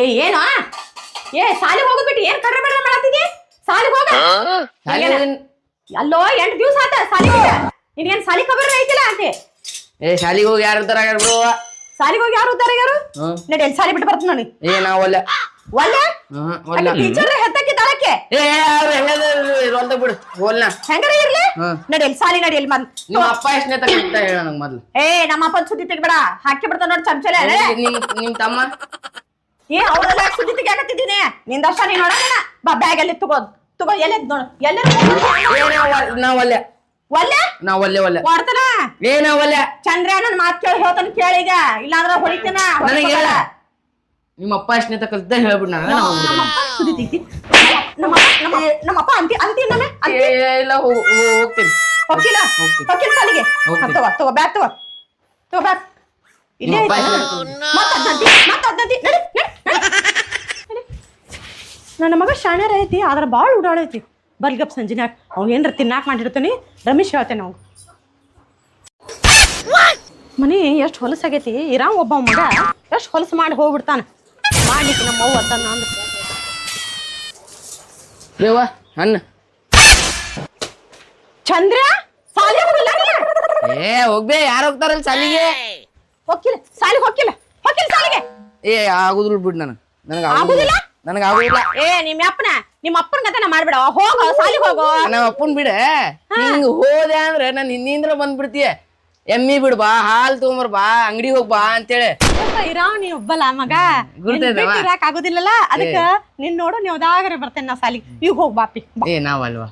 ಏ ಏನೋ ಏ ಸಾಲಿಗೆ ಹೋಗ್ಬಿಟ್ಟು ಏನ್ ಕರ್ರ ಬೇಡ ಮಾಡತ್ತಿದಿ ಸಾಲಿಗೆ ಹೋಗ. ಅಲ್ಲೋ ಎಂಟ್ ದಿವ್ಸ ಆತ ಸಾಲಿಗೆ ನಿನ್ಗೇನ್ ಸಾಲಿ ಖಬರ್ ಐತಿಲ್ಲ ಅಂತೆ? ಏ ಶಾಲಿಗೆ ಹೋಗಿ ಯಾರು ಬಿಡು. ಸಾಲಿಗೆ ಹೋಗಿ ಯಾರು ಉದ್ದಾರ ಯಾರು ಹ್ಮ್. ನಡಿ ಸಾಲಿ ಬಿಟ್ಟು ಬರ್ತೀನಿ ನೋಡಿ. ಏ ನಾವಲ್ಲ ಒಲ್ಲ. ಹ್ಮ್ ಒಲ್ಲ. ಟೀಚರ್ ಹೆತ್ತಕ್ಕಿ ಏ ಅವ್ರು ಹೆಂಗದ ಹೊಲ್ದ ಬಿಡು. ಹೋಲ್ನ ಹೆಂಗಾರ ಇರ್ಲಿ? ಹ್ಮ್. ನಡಿ ಸಾಲಿ ನಡಿ ಎಲ್ಲಿ ಮನ್ ನಿಮ್ಮ ಅಪ್ಪ ಎಷ್ಟನೇ ತಗೊಂಡ ಹೇಳ ನಂಗೆ ಮೊದ್ಲು. ಏ ನಮ್ಮ ಅಪ್ಪನ್ ಸುದ್ದಿ ತೆಗಿಬೇಡ. ಹಾಕಿ ಬಿಡ್ತಾನ ನೋಡಿ. ಚಮಚಲೆ ನಿಮ್ ನಿಮ್ ತಮ್ಮ? ಏ ಅವ್ರೆಲ್ಲ ಸುದ್ದಿ ತೆಗಿಯಾಕತ್ತಿದ್ದೀನಿ ನಿಂದಷ್ಟ ನೀನ್ ನೋಡೋಣ ಬಾ ಬ್ಯಾಗ್ ಅಲ್ಲಿ ತಗೋ ತಗೋ ಎಲ್ಲಿ ನೋಡು. ಎಲ್ಲಿ ಏ ನಾವಲ್ಲ ಒಲ್ಲೆ. ನಾವಲ್ಲೆ ಒಲ್ಲೆ ಕೊಡ್ತಾನ ಏ ನಾವಲ್ಲ ಚಂದ್ರ ನನ್ ಮಾತ್ ಕೇಳಿ ಹೇಳ್ತಾನ ಕೇಳಿಗ ಇಲ್ಲಾಂದ್ರೆ ಹೊಡಿತೀನ? ನನಗೆ ಹೇಳ. ನಿಮ್ಮ ಅಪ್ಪ ಎಷ್ಟನೇ ಕಲ್ತ ಹೇಳ್ಬಿಡ್ ನಾನು. ಸುದ್ದಿ ತೆಗ್ದಿ ನಮ್ಮ ನಮ್ಮ ನಮ್ಮಪ್ಪ ಅಂತಿ ಅಂತಿ ನಮ್ಮೆ ಏ ಇಲ್ಲ ಹೋಗ್ತೀನಿ. ಹೋಗಿಲ್ಲ. ಹೋಗಿಲ್ಲ ಸಾಲಿಗೆ ತಗೋ ತಗೋ ಬ್ಯಾಗ್ ತಗೋ. ತಗೋ ಬ್ಯಾಗ್ ಇಲ್ಲೇ ಮತ್ತೆ ಅದ್ನಂತಿ ಮತ್ತ್ ಅದ್ನಂತಿ ನಡಿ. ನನ್ನ ಮಗ ಶಾಣ್ಯಾರ ಐತಿ ಆದ್ರೆ ಭಾಳ ಉಡಾಳೈತಿ ಬರ್ಗಪ್ ಸಂಜಿನಾಗ ಅವ್ನು ಏನ್ರ ತಿನ್ನಾಕ ಮಾಡಿರ್ತೀನಿ ರಮೇಶ್ ಹೇಳ್ತೇನೆ ನಾವು ಮನಿ ಎಷ್ಟು ಹೊಲಸಾಗೈತಿ ಇರಾವ್ ಒಬ್ಬ ಮಗ ಎಷ್ಟು ಹೊಲಸು ಮಾಡಿ ಹೋಗ್ಬಿಡ್ತಾನೆ. ಮಾಡ್ಲಿಕ್ಕೆ ನಮ್ಮ ಅವ್ವ ಅಂತ ನಾನು ದೇವ ಅನ್ನ. ಚಂದ್ರ ಸಾಲಿ ಹೋಗಿಲ್ಲ? ಏ ಹೋಗ್ಬೇ ಯಾರು ಹೋಗ್ತಾರಲ್ಲ ಸಾಲಿಗೆ ಹೋಗಿಲ್ಲ ಸಾಲಿಗೆ ಹೋಗಿಲ್ಲ ಹೋಗಿಲ್ಲ ಸಾಲಿಗೆ ಏ ಆಗುದಿಲ್ಲ ಬಿಡ್ ನನಗೆ. ನನಗೆ ಆಗುದಿಲ್ಲ? ನನಗೆ ಆಗೋದಿಲ್ಲ ಏ ನಿಮ್ಮ ಅಪ್ಪನ ನಿಮ್ಮ ಅಪ್ಪನ ಕತೆ ನಾ ಮಾಡ್ಬೇಡ. ಹೋಗೋ ಸಾಲಿಗೆ ಹೋಗೋ. ನಮ್ಮ ಅಪ್ಪನ್ ಬಿಡ ಹಿಂಗ್ ಹೋದೆ ಅಂದ್ರೆ ನಾನು ಇನ್ನಿಂದ್ರ ಬಂದ್ಬಿಡ್ತೀಯ. ಎಮ್ಮಿ ಬಿಡ್ ಬಾ ಹಾಲ್ ತಗೊಂಬರ್ ಬಾ ಅಂಗಡಿ ಹೋಗ್ ಬಾ ಅಂತೇಳಿ. ಇರಾವ್ ನೀ ಒಬ್ಬಲ್ಲ ಮಗ? ಇರಾಕ್ ಆಗುದಿಲ್ಲಲ್ಲ? ಅದಕ್ಕ ನಿನ್ ನೋಡು ನೀವ್ದಾಗರೆ ಬರ್ತೇನೆ ನಾ ಸಾಲಿ ಈಗ ಹೋಗ್ ಬಾಪಿ ಏ ನಾವಲ್ವಾ?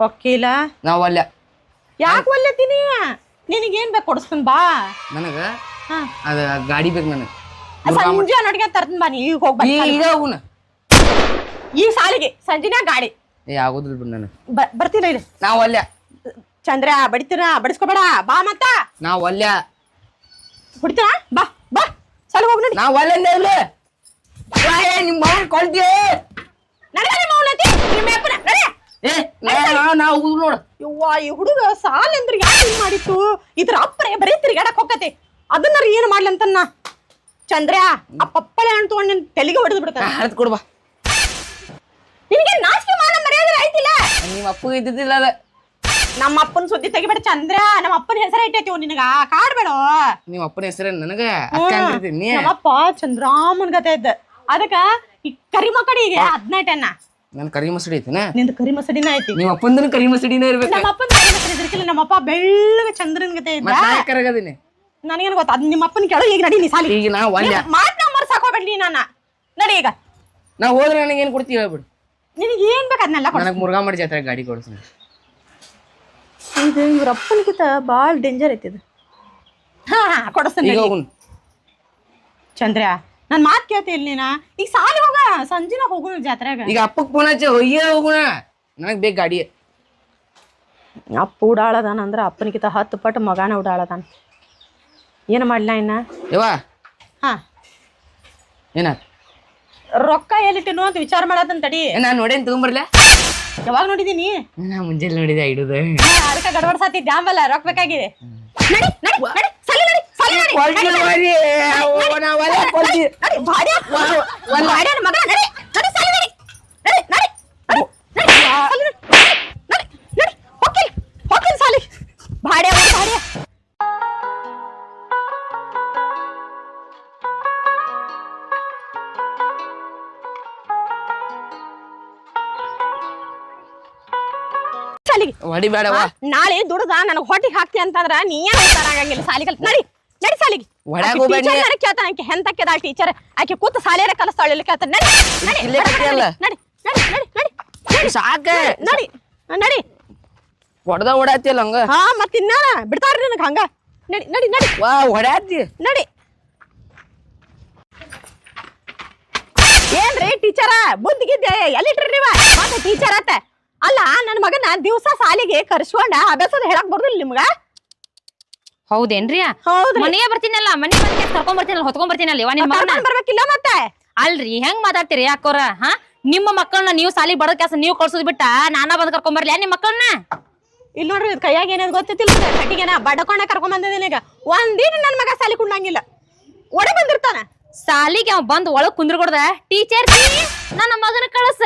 ಹೊಕ್ಕಿಲ್ಲ ನಾವಲ್ಲ ಯಾಕೆ ಒಲ್ಲತ್ತೀನಿ ನಿನಗೇನ್ ಬೇಕು ಕೊಡಿಸ್ತೀನಿ ಬಾ. ನನಗ? ಅದ ಗಾಡಿ ಬೇಕು ನನಗೆ. ಸಂಜೆ ನೋಡ್ಗೆ ತರ್ತೀನಿ ಬಾ ನೀ ಈಗ ಹೋಗ್ಬೇಕು ಈಗ ಈಗ ಈ ಸಾಲಿಗೆ ಸಂಜೆನ ಗಾಡಿ. ಏ ಆಗೋದಿಲ್ಲ ಬಿಡು ನಾನು ಬ- ಬರ್ತೀನ ನಾವು ಅಲ್ಲ. ಚಂದ್ರ ಬಡಿತೀನ ಬಡಿಸ್ಕೋಬೇಡ ಬಾ ಮತ್ತ. ಅಲ್ಲ. ಹೊಡಿತೀನ ಬಾ ಬಾ ಸಾಲಿಗೆ ಹೋಗ್ ನಾವು ನಾವಲ್ಲ ಅಂದೇವ್ಲ ಏ ನಿಮ್ಮ ಮಗನ್ ಕೊಳ್ತೀಯ ನಡಿ ಮೌನ ಮೌನತಿ ನಿಮ್ಮ ಅಪ್ಪನ ನಡಿ. ಏ ನಾವು ನೋಡು. ಯವ್ವ ಈ ಹುಡುಗ ಸಾಲ ಅಂದ್ರೆ ಹಿಂಗ್ ಮಾಡಿತ್ತು? ಇದ್ರ ಅಪ್ಪರೇ ಬರೀ ತಿರ್ಗಾಡಕ್ ಹೋಗತ್ತೆ. ಅದನ್ನ ಏನ್ ಮಾಡ್ಲಿ ಅಂತನ್ನ? ಚಂದ್ರ ಆ ಪಪ್ಪಳೆ ಹಣ್ಣು ತಗೊಂಡ್ ನಿನ್ ತೆಲಿಗೆ ಹೊಡೆದು ಬಿಡ್ತಾನೆ ಕೊಡ್ಬಾ ನಿನಗೆ ನಾಚಿಕೆ ಮಾನ ಮರ್ಯಾದೆ ನಿಮ್ಮ ಅಪ್ಪ ಇದ್ದಿದ್ದಿಲ್ಲ ಅದ. ನಮ್ಮ ಅಪ್ಪನ ಸುದ್ದಿ ತೆಗಿಬೇಡ ಚಂದ್ರ ನಮ್ಮ ಅಪ್ಪನ ಹೆಸರು ಇಟ್ಟೈತಿ ನಿನಗ ಕಾಡ್ಬೇಡ ನಿಮ್ಮ ಅಪ್ಪನ ಹೆಸರು ನನಗ? ಅಕ್ಕ ಅಂತಿರ್ತೀನಿ ನಮ್ಮಪ್ಪ ಚಂದ್ರಾಮನ್ ಗತೆ ಇದ್ದ. ಅದಕ್ಕ ಈ ಕರಿ ಮಕ್ಕಳಿಗೆ ಹದಿನೆಂಟನ್ನ. ನನ್ ಕರಿ ಮಸಡಿ ಐತಿನ? ನಿಂದ ಕರಿ ಮಸಡಿನ ಐತಿ. ನಿಮ್ಮ ಅಪ್ಪಂದನು ಕರಿ ಮಸಡಿನೇ ಇರ್ಬೇಕು. ನಮ್ಮ ಅಪ್ಪನ ಕರಿ ಮಸಡಿ ಇದ್ರಕಿಲ್ಲ ನಮ್ಮಪ್ಪ ಬೆಳ್ಳಗ ಚಂದ್ರನ್ ಗತೆ ಇದ್ದ. ನಾ ಕರಗದೀನಿ ನನಗೇನು ಗೊತ್ತ? ಅದ್ ನಿಮ್ಮ ಅಪ್ಪನ ಕೇಳೋ ಈಗ ನಡಿ ನೀ ಸಾಲಿ. ಈಗ ನಾ ಒಲ್ಯ ಮಾತ್ ನಂಬರ್ ಸಾಕೋಬೇಡ್ಲಿ ನಾನ. ನಡಿ ಈಗ. ನಾ ಹೋದ್ರೆ ನನಗೆ ಏನ್ ಕೊಡ್ತೀವಿ ಹೇಳ್ಬಿಡು. ನಿನಗೆ ಏನ್ ಬೇಕು ಅದನ್ನೆಲ್ಲ ಕೊಡು. ನನಗೆ ಮುರುಘಾ ಮಾಡಿ ಜಾತ್ರೆ ಗಾಡಿ ಕೊಡ್ತೀನಿ ಇದು ಇವ್ರ ಅಪ್ಪನಿಗಿಂತ ಭಾಳ ಡೇಂಜರ್ ಐತಿ ಇದು. ಹಾ ಹಾ ಕೊಡಿಸ್ತೀನಿ ಈಗ. ಹೋಗುನ್. ಚಂದ್ರ ನನ್ ಮಾತ್ ಕೇಳ್ತಿ ಇಲ್ಲಿ ನೀನ? ಈಗ ಸಾಲಿ ಹೋಗ ಸಂಜಿನ ಹೋಗುಣ ಜಾತ್ರೆಗ. ಈಗ ಅಪ್ಪಕ್ ಫೋನ್ ಹಚ್ಚಿ ಹೊಯ್ಯ ಹೋಗುಣ. ನನಗ್ ಬೇಕು ಗಾಡಿ. ಅಪ್ಪ ಉಡಾಳದಾನ ಅಂದ್ರ ಅಪ್ಪನಿಗಿಂತ ಹತ್ತು ಪಟ್ಟು ಮಗನ ಉಡಾಳದಾನ. ಏನು ಮಾಡ್ಲ ಇನ್ನ? ಯವ್ವ? ಹಾ. ಏನ? ರೊಕ್ಕ ಎಲ್ಲಿಟ್ಟು ಅಂತ ವಿಚಾರ ಮಾಡತ್ತಂತ ತಡಿ. ನಾನು ನೋಡೇನ್ ತಗೊಂಬರ್ಲ? ಯಾವಾಗ ನೋಡಿದೀನಿ? ನಾ ಮುಂಜಾನೆ ನೋಡಿದೆ ಇಡುದು ಅದಕ್ಕೆ ಅದಕ್ಕ ಗಡಬಡ್ಸಾತಿ ಜಾಂಬಲ್ಲ ರೊಕ್ಕ ಬೇಕಾಗಿದೆ. ನಡಿ ನಡಿ ನಡಿ. ಸಾಲಿ ನಡಿ ಸಾಲಿ ನಡಿ. ನಡಿ, ನಡಿ. ನಡಿ ಭಾಡ್ಯ. ಭಾಡ್ಯನ ಮಗ ನಡಿ. ಹೊಡಿಬೇಡವ ನಾಳೆ ದುಡ್ದ ನನಗೆ ಹೊಟ್ಟಿಗೆ ಹಾಕ್ತಿ ಅಂತಂದ್ರ ನೀ ಏನ್ ಆಗಂಗಿಲ್ಲ ಸಾಲಿ ಕಲ್ ನಡಿ ನಡಿ ಸಾಲಿಗೆ. ಒಳಗ್ ಹೋಗ್ಬೇಡಿ. ಟೀಚರ್ ಕೇಳ್ತಾನ? ಆಕೆ ಹೆಂತಕ್ಕೆದ ಟೀಚರ್ ಆಕೆ ಕೂತು ಸಾಲಿಯರ ಕಲಿಸ್ತಾಳ ಇಲ್ಲಿ ಕೇಳ್ತಾನ. ನಡಿ ನಡಿ ಇಲ್ಲೇ ಕಟ್ಟಿಯಲ್ಲ. ನಡಿ ನಡಿ ನಡಿ ನಡಿ ನಡಿ ಸಾಕ. ನಡಿ ನಡಿ ಹೊಡೆದ ಹೊಡ್ಯಾತಿಯಲ್ಲ ಹಂಗ? ಹಾ ಮತ್ತಿನ್ನ ಇನ್ನ ಬಿಡ್ತಾರ್ರಿ ನನಗ್ ಹಂಗ. ನಡಿ ನಡಿ ನಡಿ. ವಾ ಹೊಡ್ಯಾತಿ ನಡಿ. ಏನ್ರಿ ಟೀಚರ ಬುದ್ಧಿಗಿದ್ದೆ ಎಲ್ಲಿಟ್ರಿ ನೀವ? ಮತ್ತೆ ಟೀಚರ್ ಆತ ಅಲ್ಲ ನನ್ನ ಮಗನ ದಿವಸ ಸಾಲಿಗೆ ಕರ್ಸ್ಕೊಂಡ ಅಭ್ಯಾಸದ ಹೇಳಕ್ ಬರ್ದಿಲ್ಲ ನಿಮ್ಗ? ಹೌದೇನ್ರಿ? ಹೌದ್ರಿ. ಮನೆಗೆ ಬರ್ತೀನಲ್ಲ ಮನೆ ಬಂದು ಕರ್ಕೊಂಡ್ ಬರ್ತೀನಲ್ಲ ಹೊತ್ಕೊಂಡ್ ಬರ್ತೀನಲ್ಲ ಇವ ನಿಮ್ ಮಗನ ಕರ್ಕೊಂಡ್ ಬರ್ಬೇಕಿಲ್ಲ ಮತ್ತೆ? ಅಲ್ರಿ ಹೆಂಗ್ ಮಾತಾಡ್ತೀರಿ ಯಾಕೋರ ಹಾ? ನಿಮ್ಮ ಮಕ್ಕಳನ್ನ ನೀವು ಸಾಲಿ ಬಡದ ಕೆಲಸ ನೀವು ಕಳ್ಸೋದ್ ಬಿಟ್ಟ ನಾನ ಬಂದ್ ಕರ್ಕೊಂಡ್ ಬರ್ಲಿ ನಿಮ್ ಮಕ್ಕಳನ್ನ? ಇಲ್ಲಿ ನೋಡ್ರಿ ಇದ್ ಕೈಯಾಗ ಏನೇನ್ ಗೊತ್ತಿಲ್ಲ ಕಟ್ಟಿಗೆನ ಬಡಕೊಂಡೆ ಕರ್ಕೊಂಡ್ ಬಂದಿದ್ದೀನಿ ಈಗ. ಒಂದಿನ ನನ್ ಮಗ ಸಾಲಿ ಕುಂಡಂಗಿಲ್ಲ ಒಡೆ ಬಂದಿರ್ತಾನ. ಸಾಲಿಗೆ ಅವ್ ಬಂದ್ ಒಳಗ್ ಕುಂದ್ರಗೊಡ್ದ ಟೀಚರ್ ನನ್ನ ಮಗನ ಕಳಸ.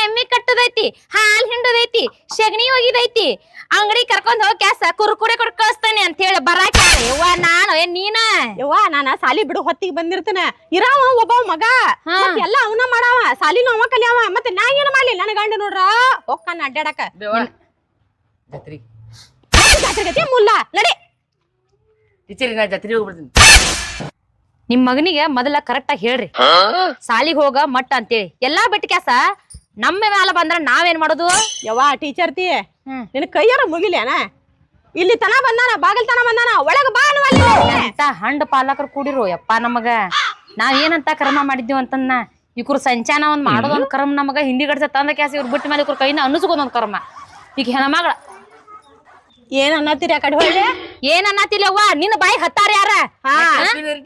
ಎಮ್ಮಿ ಕಟ್ಟದೈತಿ ಹಾಲ್ ಹಿಂಡದೈತಿ ಸಗಣಿ ಒಗಿದೈತಿ. ಅಂಗಡಿ ಕರ್ಕೊಂಡ್ ಹೋಗ್ ಕ್ಯಾಸ ಕುರ್ಕುರೆ ಕೊಡ್ ಕಳಿಸ್ತಾನೆ ಅಂತ ಹೇಳಿ ಬರಾಕ ಯವ್ವ ನಾನು ಏನ್ ನೀನ? ಯವ್ವ ನಾನ ಸಾಲಿ ಬಿಡು ಹೊತ್ತಿಗೆ ಬಂದಿರ್ತೇನೆ. ಇರಾವ ಒಬ್ಬ ಮಗ. ಮತ್ತ್ ಎಲ್ಲ ಅವನ ಮಾಡಾವ. ಸಾಲಿನೂ ಅವ ಕಲಿಯಾವ. ಮತ್ತೆ ನಾ ಏನ ಮಾಡ್ಲಿ? ನನ್ನ ಗಂಡ ನೋಡ್ರ. ಹೋಗ್ತಾನ ಅಡ್ಡಾಡಕ ಜಾತ್ರಿ. ಮುಲ್ಲ. ನಡಿ. ಟೀಚರ್ ನಾ ಜಾತ್ರೆ ಹೋಗ್ಬಿಡ್ತೀನಿ. ನಿಮ್ ಮಗನಿಗೆ ಮೊದಲ ಕರೆಕ್ಟ್ ಆಗಿ ಹೇಳ್ರಿ. ಸಾಲಿಗೆ ಹೋಗ ಮಟ್ಟ ಅಂತೇಳಿ. ಎಲ್ಲಾ ಬಿಟ್ಟು ಕ್ಯಾಸ ನಮ್ಮ ಮ್ಯಾಲ ಬಂದ್ರ ನಾವೇನ್ ಮಾಡೋದು? ಯವ್ವ ಟೀಚರ್ ತಿ. ನಿನ್ ಕೈಯಾರ ಮುಗಿಲೇನ? ಇಲ್ಲಿ ತನ ಬಂದಾನ ಬಾಗಿಲ್ ತನ ಬಂದಾನ ಒಳಗ ಬಾ ಹಂಡ್ ಪಾಲಕರು ಕೂಡಿರು ಯಪ್ಪ ನಮಗ. ನಾವ್ ಏನಂತ ಕರ್ಮ ಮಾಡಿದ್ವಿ ಅಂತನ್ನ ಇವ್ರು ಸಂಚಾನ ಒಂದ್ ಮಾಡೋದ್ ಒಂದ್ ಕರ್ಮ ನಮಗ ಹಿಂದಿ ಗಡ್ಸ ತಂದ ಕ್ಯಾಸಿ ಇವ್ರ ಬಿಟ್ಟ ಮೇಲೆ ಇವ್ರ ಕೈನ ಅನ್ನಿಸ್ಕೊಂಡ್ ಒಂದ್ ಕರ್ಮ. ಈಗ ಹೆಣ್ಮಗಳ. ಏನ್ ಅನ್ನತ್ತೀರಿ ಆ ಕಡೆ ಹೋಗಿ ಏನ್ ಅನ್ನತ್ತಿಲ್ಲ ನಿನ್ನ ಬಾಯಿ ಹತ್ತಾರ ಯಾರ? ಹಾ.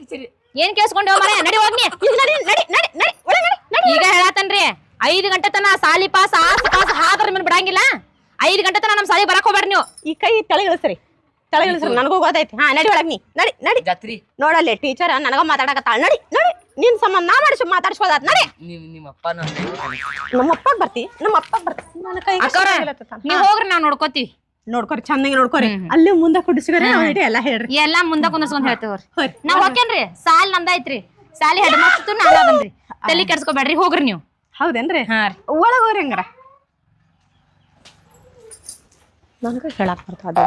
ಟೀಚರ್ ಏನ್ ಕೇಳಿಸ್ಕೊಂಡೇವ ಮರ ನಡಿ ಹೋಗ್ನಿ. ಈಗ ನಡಿ ನಡಿ ನಡಿ ನಡಿ ನಡಿ ನಡಿ ಈಗ ಹೇಳತ್ತನ್ರಿ ಐದ್ ಗಂಟೆ ತನ ಸಾಲಿ ಪಾಸ್ ಆಸ್ ಪಾಸ್ ಹಾದ್ರ ಮೇಲೆ ಬಿಡಂಗಿಲ್ಲ. ಐದು ಗಂಟೆ ತನ ನಮ್ಮ ಸಾಲಿ ಬರಕ್ ಹೋಗ್ಬೇಡ ನೀವು. ಈ ಕೈ ತಳಗಿಳಿಸ್ರಿ ತಳಗಿಳಿಸ್ರಿ ನನಗೂ ಗೊತ್ತೈತಿ. ಹಾ ನಡಿ ಒಳಗ್ ನೀ. ನಡಿ ನಡಿ. ಜಾತ್ರಿ. ನೋಡಲ್ಲೇ ಟೀಚರ್ ನನಗ ಮಾತಾಡಕತ್ತಾಳ. ನಡಿ ನಡಿ. ನಿನ್ ಸಂಬಂಧ ನಾ ಮಾಡಿಸ್ ಮಾತಾಡ್ಸ್ಬೋದಾತ್ ನಡಿ. ನಿಮ್ ನಿಮ್ಮ ಅಪ್ಪನ ನಮ್ಮ ಅಪ್ಪ ಬರ್ತಿ. ನಮ್ಮ ಬರ್ತಿ. ನನ್ನ ಕೈ ಅಕ್ಕವ್ರ ನೀವ್ ಹೋಗ್ರಿ ನಾವ್ ನೋಡ್ಕೋತೀವಿ. ನೋಡ್ಕೊರಿ ಚಂದಂಗೆ ನೋಡ್ಕೊರಿ. ಅಲ್ಲೇ ಮುಂದೆ ಕುಡಿಸ್ಕೊರಿ ಎಲ್ಲ ಹೇಳ್ರಿ. ಎಲ್ಲಾ ಮುಂದ ಕುಂದರ್ಸ್ಕೊಂಡ್ ಹೇಳ್ತೇವ್ರಿ. ನಾವ್ ಹೋಕೇನ್ರಿ ಸಾಲ್ ನಂದೈತ್ರಿ ಸಾಲಿ ಹೆಡ್ ಮಾಸ್ತು ನಾನ್ ಬಂದ್ರಿ. ತಲೆ ಕೆಡ್ಸ್ಕೊಬೇಡ್ರಿ ಹೋಗ್ರಿ ನೀವು. ಹೌದೇನ್ರಿ? ಹಾ ರೀ. ಒಳಗ್ ಹೋಗ್ರಿ ಹಂಗಾರ. ನನಗ ಹೇಳಕ್ ಬರ್ತದ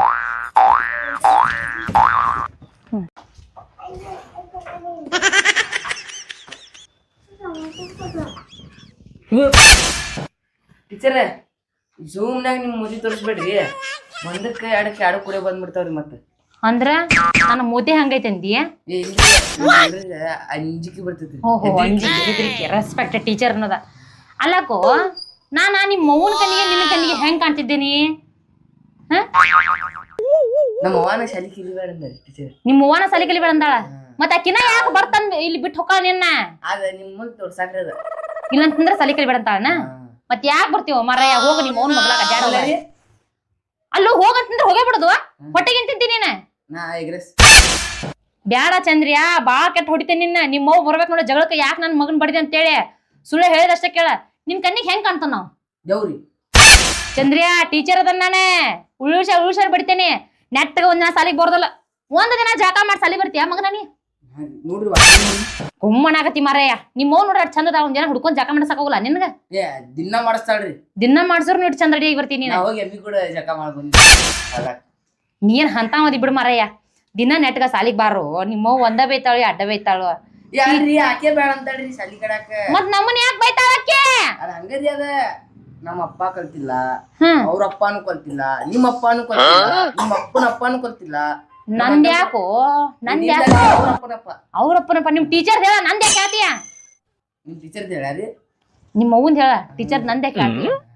ಟೀಚರ್ ಝೂಮ್ನಾಗ ನಿಮ್ಮ ಮುದಿ ತೋರಿಸ್ಬೇಡ್ರಿ. ಒಂದಕ್ಕೆ ಎರಡಕ್ಕೆ ಎರಡು ಕೂಡ ಬಂದ್ಬಿಡ್ತಾವ್ರಿ ಮತ್ತೆ. ಅಂದ್ರ ನನ್ನ ಮೋದಿ ಇಲ್ರಿ, ನೋಡಿದ್ರೆ ಅಂಜಿಕೆ ಬರ್ತೈತಿ ಓಹೋ ರೆಸ್ಪೆಕ್ಟ್ ಟೀಚರ್ ಅನ್ನೋದ. ಅಲ್ಲಕೋ ನಾನ ನಿಮ್ಮ ಮೌನ ಕಣ್ಣಿಗೆ ನಿನ್ನ ಕಣ್ಣಿಗೆ ಹೆಂಗ್ ಕಾಣ್ತಿದ್ದೀನಿ? ನಮ್ಮ ಅವನ ಶಾಲಿ ಕಿಲಿಬೇಡ ಅಂದ್ರಿ ಟೀಚರ್ ನಿಮ್ಮ ಅವ್ವನ ಸಾಲಿ ಕಲಿಬೇಡ ಅಂದಾಳ? ಮತ್ತ ಆಕಿನ ಯಾಕೆ ಬರ್ತಾನ ಇಲ್ಲಿ ಬಿಟ್ಟು ಹೋಗ ನಿನ್ನ? ಅದ ನಿಮ್ ಮುಂದ್ ತೋರ್ಸಾಕ್ರಿ ಅದ. ಇಲ್ಲಂತಂದ್ರ ಸಾಲಿ ಕಲಿಬೇಡ ಅಂತಾಳನ? ಮತ್ ಯಾಕೆ ಬರ್ತೀವ ಮರಯ್ಯ ಹೋಗ ನಿಮ್ಮ ಅವ್ನ ಮಗ್ಲಾಗ ಅಡ್ಯಾಡಲ್ಲ ಅಲ್ಲೂ ಹೋಗಂತಂದ್ರ ಹೋಗೇ ಬಿಡುದು? ಹೊಟ್ಟೆಗೆ ತಿಂತೀನಿ ನೀನ? ನಾ ಎಗ್ರೆಸ್. ಬ್ಯಾಡ ಚಂದ್ರಿಯಾ ಬಾಳ ಕೆಟ್ಟ ಹೊಡಿತೇನೆ ನಿನ್ನ. ನಿಮ್ಮ ಅವ್ವ ಬರ್ಬೇಕು ನೋಡ ಜಗಳಕ್ಕೆ ಯಾಕೆ ನನ್ನ ಮಗನ್ ಬಡಿದೆ ಅಂತೇಳಿ? ಸುಳ್ಳು ಹೇಳಿದಷ್ಟೇ ಕೇಳ. ನಿನ್ ಕಣ್ಣಿಗೆ ಹೆಂಗ್ ಕಾಣ್ತಾನ ನಾವು? ದೇವ್ರಿ ಚಂದ್ರಿಯಾ ಟೀಚರ್ ಅದನ್ನ ನಾನೇ. ಉಳುಷ ಉಳುಷ ಬಡಿತೇನೆ. ನೆಟ್ಟಗ ಒಂದ್ ದಿನ ಸಾಲಿಗೆ ಬರ್ದಲ್ಲ. ಒಂದ್ ದಿನ ಜಾಕ ಮಾಡಿ ಸಾಲಿ ಬರ್ತೀಯ ಮಗನ ನೀ? ನೋಡ್ರಿ. ಗುಮ್ಮನಾಗತಿ ಮಾರಯ್ಯ. ನಿಮ್ಮ ಅವ್ವ ನೋಡ್ರ ಚಂದ ಅದ ಒಂದ್ ಜನ ಹುಡ್ಕೊಂಡ್ ಜಾಕ ಮಾಡಸಕ್ಕಾಗಲ್ಲ ನಿನ್ಗ? ಏ ದಿನ ಮಾಡಿಸ್ತಾಳ್ರಿ. ದಿನ ಮಾಡ್ಸೋರ್ ನೋಡಿ ಚಂದ ರೆಡಿ ಬರ್ತೀನಿ ನೀನ್? ನಾ ಹೋಗಿ ಎಮ್ಮಿ ಕೂಡ ಜಕ ಮಾಡಿ ಬಂದಿ ನೀನ್ ಹಂತ ಮದಿ ಬಿಡು ಮಾರಯ್ಯ. ದಿನ ನೆಟ್ಗ ಸಾಲಿಗೆ ಬಾರು. ನಿಮ್ಮ ಒಂದ ಬೈತಾಳು ಅಡ್ಡ ಬೈತಾಳು. ಯಾರ್ರಿ? ಆಕೆ ಬೇಡ ಅಂತಾಳ್ರಿ ಶಾಲಿ ಕಡಾಕ ಮತ್ ನಮ್ಮನ್ ಯಾಕೆ ಬೈತಾಳಕ್ಕೆ ಅದ ಹಂಗರಿ ಅದ. ನಮ್ಮ ಅಪ್ಪ ಕಲ್ತಿಲ್ಲ ಅವ್ರ ಅಪ್ಪನೂ ಕಲ್ತಿಲ್ಲ ನಿಮ್ಮ ಅಪ್ಪನೂ ಕಲ್ತಿಲ್ಲ ನಿಮ್ಮ ಅಪ್ಪನ ಅಪ್ಪನೂ ಕಲ್ತಿಲ್ಲ. ನಂದ್ಯಾಕೋ ನಂದ್ಯಾಕೋ ಅವ್ರ ಅಪ್ಪನಪ್ಪ ಅವ್ರಪ್ಪನಪ್ಪ ನಿಮ್ ಟೀಚರ್ ಹೇಳ ನಂದೇ ಹೇಳ್ತೀಯ? ನಿಮ್ ಟೀಚರ್ ಹೇಳ್ಯಾರಿ ನಿಮ್ಮ ಅವ್ವಂದ್ ಹೇಳ ಟೀಚರ್ ನಂದೇ ಕೇಳ್ತೀಯ ಇಲ್ರಿ ನೀವ ಅಂದ್ರಿ